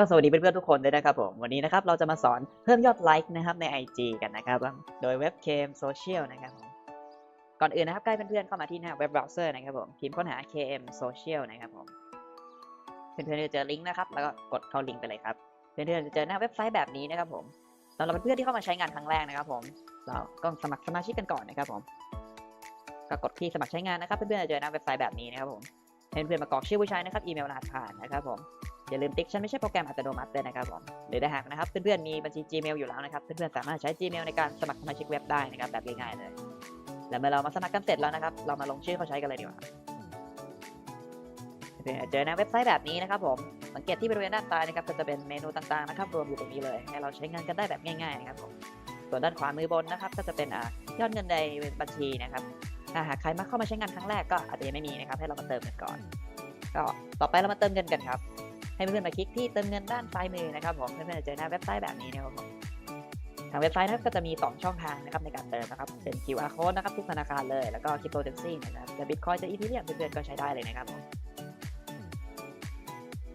ก็สวัสดีเพื่อนๆทุกคนด้วยนะครับผมวันนี้นะครับเราจะมาสอนเพิ่มยอดไลค์นะครับใน IG กันนะครับโดยเว็บเคมโซเชียลนะครับผมก่อนอื่นนะครับใกล้เพื่อนๆเข้ามาที่หน้าเว็บเบราว์เซอร์นะครับผมพิมพ์ค้นหา KM Social นะครับผมเพื่อนๆจะเจอลิงก์นะครับแล้วก็กดเข้าลิงก์ไปเลยครับเพื่อนๆจะเจอหน้าเว็บไซต์แบบนี้นะครับผมสำหรับเพื่อนๆที่เข้ามาใช้งานครั้งแรกนะครับผมเราก็สมัครสมาชิกกันก่อนนะครับผมก็กดที่สมัครใช้งานนะครับเพื่อนๆจะเจอหน้าเว็บไซต์แบบนี้นะครับผมเพื่อนๆมากรอกชื่อผู้ใช้นะครับอีเมลรหัสผ่านนะครับผม อย่าลืมติ๊กฉันไม่ใช่โปรแกรมอัตโนมัติด้วยนะครับผมหรือถ้าหากนะครับเพื่อนๆมีบัญชี Gmail อยู่แล้วนะครับเพื่อนๆสามารถใช้ Gmail ในการสมัครสมาชิกเว็บได้นะครับแบบง่ายๆเลยแล้วเมื่อเรามาสมัครกันเสร็จแล้วนะครับ เรามาลงชื่อเขาใช้กันเลยดีกว่าเพื่อนๆเจอหน้าเว็บไซต์แบบนี้นะครับผมสังเกตที่บริเวณด้านซ้ายนะครับก็จะเป็นเมนูต่างๆนะครับรวมอยู่ตรงนี้เลย ให้เราใช้งานกันได้แบบง่ายๆนะครับผมส่วนด้านขวามือบนนะครับ ก็จะเป็นยอดเงินในบัญชีนะครับถ้าหากใครมาเข้ามาใช้งานครั้งแรกก็อาจจะยังไม่มีนะครับ ให้เรามาเติมกันก่อน ก็ต่อไปเรามาเติมเงินกันครับ ให้เพื่อนๆมาคลิกที่เติมเงินด้านซ้ายมือนะครับผมเพื่อนๆจะเจอหน้าเว็บไซต์แบบนี้นะครับผมทางเว็บไซต์นะครับก็จะมี 2 ช่องทางนะครับในการเติมนะครับเป็น QR code นะครับทุกธนาคารเลยแล้วก็ cryptocurrency นะครับจะ Bitcoin จะ Ethereum เพื่อนๆก็ใช้ได้เลยนะครับผม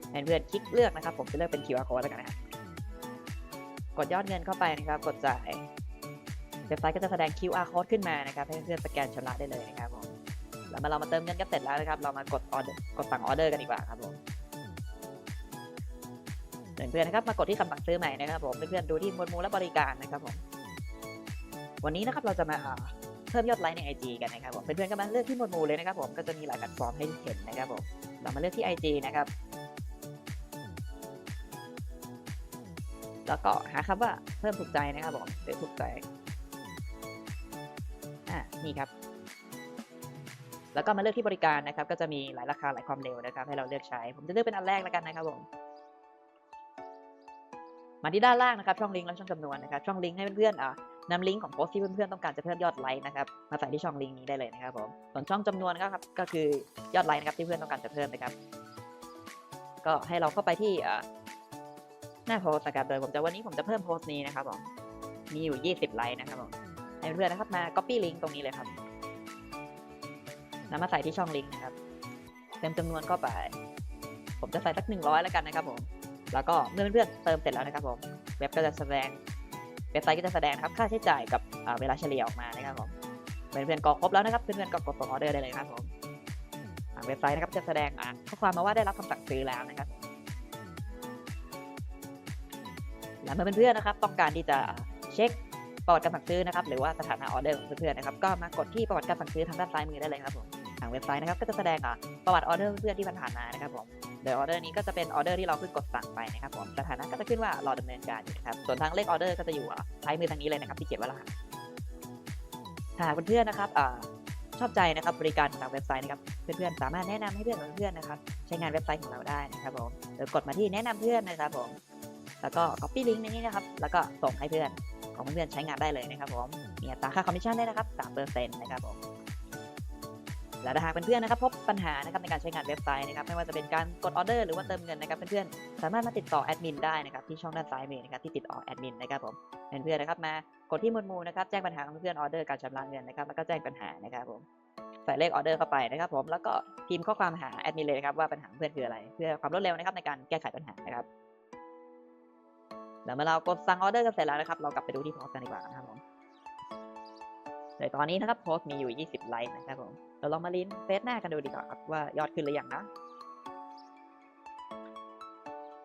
เพื่อนๆคลิกเลือกนะครับผมจะเลือกเป็น QR code แล้วกันนะครับกดยอดเงินเข้าไปนะครับ กดจ่ายเว็บไซต์ก็จะแสดง QR code ขึ้นมานะครับ ให้เพื่อนๆสแกนชำระได้เลยนะครับผมแล้วเมื่อเรามาเติมเงินกันเสร็จแล้วนะครับ เรามากดออเดอร์กดสั่งออเดอร์กันดีกว่าครับผม เพื่อนๆนะครับมากดที่คำสั่งซื้อใหม่นะครับผมเพื่อนๆดูที่หมวดหมู่และบริการนะครับผมวันนี้นะครับเราจะมาอ่าเพิ่มยอดไลค์ใน IG กันนะครับผมเพื่อนๆก็มาเลือกที่หมวดหมู่เลยนะครับผมก็จะมีหลายแพลตฟอร์มให้เห็นนะครับผมเรามาเลือกที่ IG นะครับแล้วก็หาคำว่าเพิ่มถูกใจนะครับผมหรือถูกใจอ่านี่ครับแล้วก็มาเลือกที่บริการนะครับ ก็จะมีหลายราคาหลายความเร็วนะครับ ให้เราเลือกใช้ ผมจะเลือกเป็นอันแรกแล้วกันนะครับผม มาที่ด้านล่างนะครับช่องลิงก์และช่องจำนวนนะครับช่องลิงก์ให้เพื่อนๆอ่านำลิงก์ของโพสต์ที่เพื่อนๆต้องการจะเพิ่มยอดไลค์นะครับมาใส่ที่ช่องลิงก์นี้ได้เลยนะครับผมส่วนช่องจำนวนก็ครับก็คือยอดไลค์นะครับที่เพื่อนต้องการจะเพิ่มนะครับ ก็ให้เราเข้าไปที่อ่าหน้าโพสต์นะครับโดยผมจะวันนี้ผมจะเพิ่มโพสต์นี้นะครับผมมีอยู่ 20 ไลค์นะครับผมให้เพื่อนนะครับมา copy ลิงก์ตรงนี้เลยครับนำมาใส่ที่ช่องลิงก์นะครับเต็มจำนวนเข้าไป ผมจะใส่สัก 100 แล้วกันนะครับผม แล้วก็เมื่อเพื่อนๆเติมเสร็จแล้วนะครับผมเว็บก็จะแสดงเว็บไซต์ก็จะแสดงครับค่าใช้จ่ายกับเวลาเฉลี่ยออกมานะครับผมเพื่อนๆกรอกครบแล้วนะครับเพื่อนๆก็กดส่งออเดอร์ได้เลยนะครับผมเว็บไซต์นะครับจะแสดงข้อความมาว่าได้รับคำสั่งซื้อแล้วนะครับแล้วเมื่อเพื่อนๆนะครับ ต้องการที่จะเช็คประวัติการสั่งซื้อนะครับหรือว่าสถานะออเดอร์ของเพื่อนๆนะครับก็มากดที่ประวัติการสั่งซื้อทางด้านซ้ายมือได้เลยครับผมทางเว็บไซต์นะครับก็จะแสดงประวัติออเดอร์เพื่อนๆที่ผ่านมานะครับผม โดยออเดอร์นี้ก็จะเป็นออเดอร์ที่เราเพิ่งกดสั่งไปนะครับผมสถานะก็จะขึ้นว่ารอดำเนินการอยู่นะครับส่วนทางเลขออเดอร์ก็จะอยู่ท้ายมือทางนี้เลยนะครับที่เขียนว่ารหัสถ้าหากเพื่อนๆนะครับอชอบใจนะครับบริการของทางเว็บไซต์นะครับเพื่อนๆสามารถแนะนำให้เพื่อนของเพื่อนๆนะครับใช้งานเว็บไซต์ของเราได้นะครับผมโดยกดมาที่แนะนำเพื่อนนะครับผมแล้วก็ copy link ในนี้นะครับแล้วก็ส่งให้เพื่อนของเพื่อนๆใช้งานได้เลยนะครับผมมีอัตราค่าคอมมิชชั่นได้นะครับ3%นะครับผม และถ้าหากเพื่อนๆนะครับพบปัญหานะครับในการใช้งานเว็บไซต์นะครับไม่ว่าจะเป็นการกดออเดอร์หรือว่าเติมเงินนะครับเพื่อนๆสามารถมาติดต่อแอดมินได้นะครับที่ช่องด้านซ้ายมือนะครับที่ติดต่อแอดมินนะครับผมเพื่อนๆนะครับมากดที่หมวดหมู่นะครับแจ้งปัญหาของเพื่อนออเดอร์การชำระเงินนะครับแล้วก็แจ้งปัญหานะครับผมใส่เลขออเดอร์เข้าไปนะครับผมแล้วก็พิมพ์ข้อความหาแอดมินเลยนะครับว่าปัญหาเพื่อนคืออะไร เพื่อความรวดเร็วนะครับในการแก้ไขปัญหานะครับแล้วเมื่อเรากดสั่งออเดอร์กันเสร็จแล้วนะครับ เรากลับไปดูที่โพสต์กันดีกว่านะครับผม โดยตอนนี้นะครับโพสต์มีอยู่ 20 ไลค์นะครับผมเราลองมาลินเฟซหน้ากันดูดีกว่าครับว่ายอดขึ้นหรือยังนะ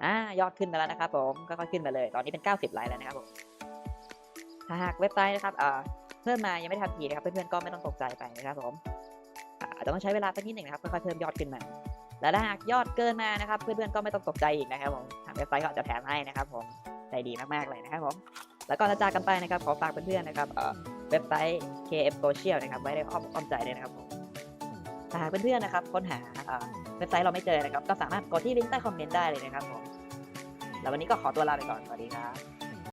อ่ายอดขึ้นมาแล้วนะครับผมก็ค่อยขึ้นมาเลย ตอนนี้เป็น 90 ไลค์แล้วนะครับผมถ้าหากเว็บไซต์นะครับอ่าเพิ่มมายังไม่ทันทีนะครับเพื่อนๆก็ไม่ต้องตกใจไปนะครับผมอาจจะต้องใช้เวลาสักนิดหนึ่งนะครับค่อยๆเพิ่มยอดขึ้นมา แล้วถ้าหากยอดเกินมานะครับเพื่อนๆก็ไม่ต้องตกใจอีกนะครับผมทางเว็บไซต์ก็อาจจะแถมให้นะครับผมใจดีมากๆเลยนะครับผมแล้วก็จะจากกันไปนะครับขอฝากเพื่อนๆนะครับ เอ่อเว็บไซต์ KM Social นะครับไว้ในอ้อมอ้อมใจเลยนะครับผมถ้าหากเพื่อนๆนะครับค้นหาเอ่อเว็บไซต์เราไม่เจอนะครับ ก็สามารถกดที่ลิงก์ใต้คอมเมนต์ได้เลยนะครับผมแล้ววันนี้ก็ขอตัวลาไปก่อนสวัสดีครับ